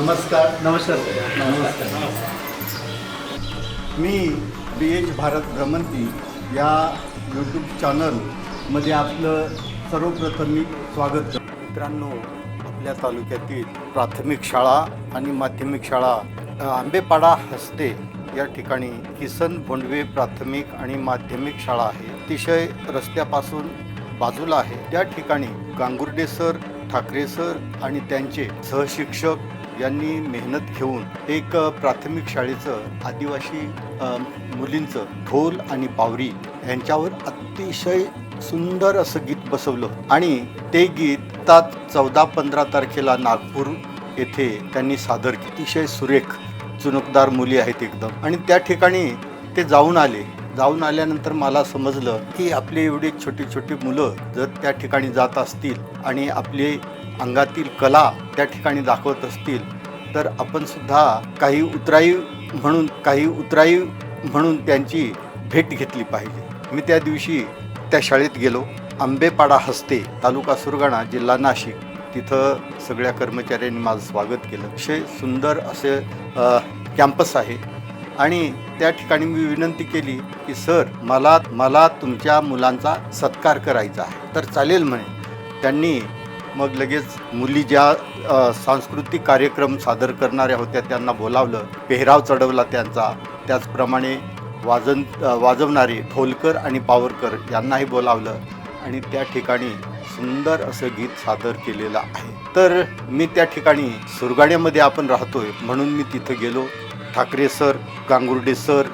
नमस्कार. नमस्कार. मी बी एच भारत भ्रमंती या यूट्यूब चॅनलमध्ये आपलं सर्वप्रथम मी स्वागत करतो. मित्रांनो आपल्या तालुक्यातील प्राथमिक शाळा आणि माध्यमिक शाळा आंबेपाडा हस्ते या ठिकाणी किसन भोंडवे प्राथमिक आणि माध्यमिक शाळा आहे. अतिशय रस्त्यापासून बाजूला आहे. त्या ठिकाणी गांगुर्डे सर ठाकरे सर आणि त्यांचे सहशिक्षक यांनी मेहनत घेऊन एक प्राथमिक शाळेचं आदिवासी मुलींचं ढोल आणि पावरी यांच्यावर अतिशय सुंदर असं गीत बसवलं. आणि ते गीत तात चौदा पंधरा तारखेला नागपूर येथे त्यांनी सादर केले. अतिशय सुरेख चुनकदार मुली आहेत एकदम. आणि त्या ठिकाणी ते जाऊन आले. जाऊन आल्यानंतर मला समजलं की आपली एवढी छोटी छोटी मुलं जर त्या ठिकाणी जात असतील आणि आपली अंगातील कला त्या ठिकाणी दाखवत असतील तर आपण सुद्धा काही उतराई म्हणून काही उतराई म्हणून त्यांची भेट घेतली पाहिजे. मी त्या दिवशी त्या शाळेत गेलो. आंबेपाडा हस्ते तालुका सुरगाणा जिल्हा नाशिक तिथं सगळ्या कर्मचाऱ्यांनी माझं स्वागत केलं. अतिशय सुंदर असे कॅम्पस आहे. आणि त्या ठिकाणी मी विनंती केली की सर मला मला तुमच्या मुलांचा सत्कार करायचा आहे. तर चालेल म्हणे. त्यांनी मग लगेच मुली ज्या सांस्कृतिक कार्यक्रम सादर करणाऱ्या होत्या त्यांना बोलावलं. पेहराव चढवला त्यांचा. त्याचप्रमाणे वाजन वाजवणारे ढोलकर आणि पावरकर यांनाही बोलावलं आणि त्या ठिकाणी सुंदर असं गीत सादर केलेलं आहे. तर मी त्या ठिकाणी सुरगाण्यामध्ये आपण राहतोय म्हणून मी तिथं गेलो. ठाकरे सर गांगुर्डे सर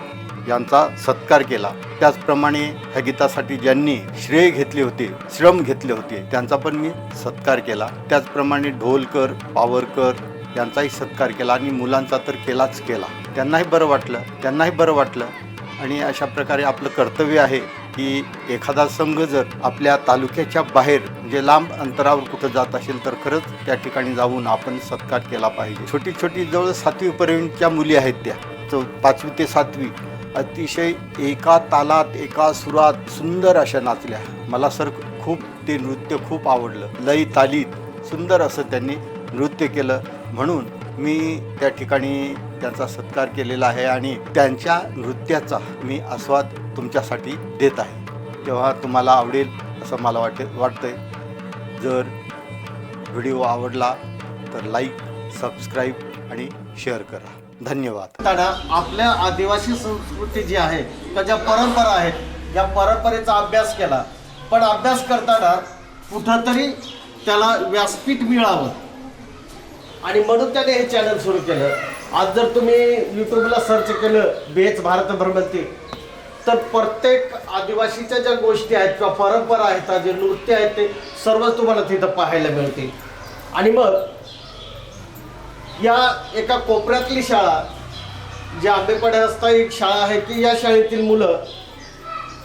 यांचा सत्कार केला. त्याचप्रमाणे ह्या गीतासाठी ज्यांनी श्रेय घेतले होते श्रम घेतले होते त्यांचा पण मी सत्कार केला. त्याचप्रमाणे ढोलकर पावरकर यांचाही सत्कार केला आणि मुलांचा तर केलाच केला. त्यांनाही बरं वाटलं त्यांनाही बरं वाटलं. आणि अशा प्रकारे आपलं कर्तव्य आहे की एखादा संघ जर आपल्या तालुक्याच्या बाहेर म्हणजे लांब अंतरावर कुठं जात असेल तर खरंच त्या ठिकाणी जाऊन आपण सत्कार केला पाहिजे. छोटी छोटी जवळ सातवीपर्यंतच्या मुली आहेत त्या. चौ पाचवी ते सातवी. अतिशय एका तालात एका सुरात सुंदर अशा नाचल्या. मला सर खूप ते नृत्य खूप आवडलं. लई तालीत सुंदर असं त्यांनी नृत्य केलं. म्हणून मी त्या ठिकाणी त्यांचा सत्कार केलेला आहे आणि त्यांच्या नृत्याचा मी आस्वाद तुमच्यासाठी देत आहे. तेव्हा तुम्हाला आवडेल असं मला वाटे वाटतंय. जर व्हिडिओ आवडला तर लाईक सबस्क्राईब आणि शेअर करा. धन्यवाद. ताना आपल्या आदिवासी संस्कृती जी आहे त्या ज्या परंपरा आहेत या परंपरेचा अभ्यास केला. पण अभ्यास करताना कुठंतरी त्याला व्यासपीठ मिळावं. आणि म्हणून त्याने हे चॅनल सुरू केलं. आज जर तुम्ही यूट्यूबला सर्च केलं बेच भारत भ्रमंती तर प्रत्येक आदिवासीच्या ज्या गोष्टी आहेत किंवा परंपरा आहेत जे नृत्य आहेत ते सर्वच तुम्हाला तिथं पाहायला मिळतील. आणि मग या एका कोपऱ्यातली शाळा जी आंबेपाडे रस्ता एक शाळा आहे की या शाळेतील मुलं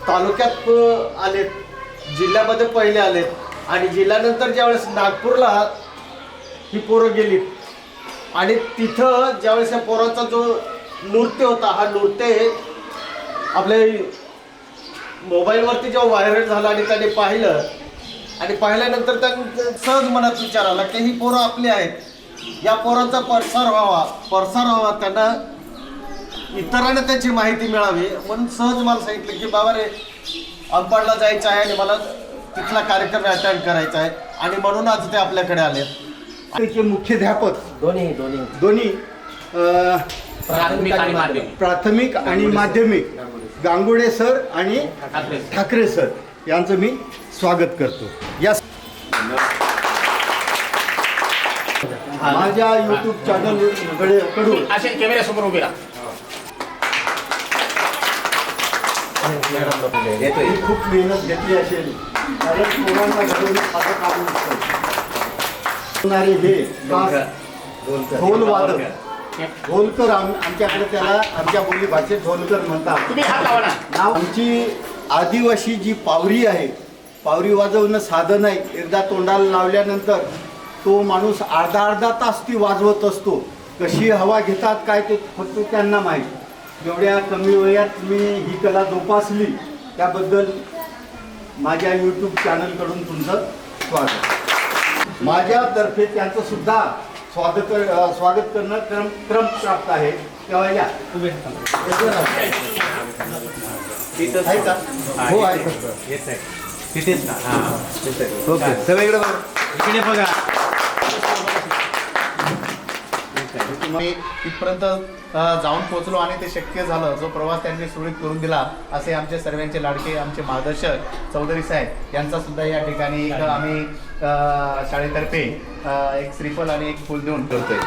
तालुक्यात आलेत जिल्ह्यामध्ये पहिले आलेत आणि जिल्ह्यानंतर ज्यावेळेस नागपूरला ही पोरं गेलीत. आणि तिथं ज्यावेळेस या पोराचा जो नृत्य होता हा नृत्य आपल्या आपले मोबाईलवरती जेव्हा व्हायरल झाला आणि त्याने पाहिलं आणि पाहिल्यानंतर त्यांनी सहज मनात विचार आला की ही पोरं आपली आहेत. या पोरांचा प्रसार व्हावा प्रसार व्हावा त्यांना इतरांना त्याची माहिती मिळावी. म्हणून सहज मला सांगितलं की बाबा रे अंपाडला जायचं आहे आणि मला तिथला कार्यक्रम अटेंड करायचा आहे. आणि म्हणून आज ते आपल्याकडे आले. त्याचे मुख्याध्यापक दोन्ही दोन्ही. दोन्ही अ, प्राथमिक आणि माध्यमिक. प्राथमिक आणि माध्यमिक. गांगुडे सर. आणि ठाकरे. ठाकरे सर. यांचं मी स्वागत करतो. या माझ्या यूट्यूब चॅनलकडे कडून. असे कॅमेऱ्यासमोर उभे राहा. ही खूप मेहनत घेतली असेल. कारण काम नसतं. होणारे हे ढोल वादक ढोलकर आम- आमच्याकडे त्याला आमच्या बोली भाषेत ढोलकर म्हणतात. आमची आदिवासी जी पावरी आहे पावरी वाजवणं साधं नाही एकदा तोंडाला लावल्यानंतर तो माणूस अर्धा अर्धा तास ती वाजवत असतो. कशी हवा घेतात काय ते फक्त त्यांना माहीत. एवढ्या कमी वयात मी ही कला जोपासली त्याबद्दल माझ्या यूट्यूब चॅनलकडून तुमचं स्वागत. माझ्यातर्फे त्यांचं सुद्धा स्वागत स्वागत करणं क्रम क्रम प्राप्त आहे. तेव्हा या. आहे का? हो आहे. तिथेच का हा. ओके सगळीकडे बघा. इकडे बघा. मी इथपर्यंत जाऊन पोहोचलो आणि ते शक्य झालं. जो प्रवास त्यांनी सुरळीत करून दिला असे आमचे सर्वांचे लाडके आमचे मार्गदर्शक चौधरी साहेब यांचा सुद्धा या ठिकाणी आम्ही शाळेतर्फे एक श्रीफल आणि एक फूल देऊन करतोय.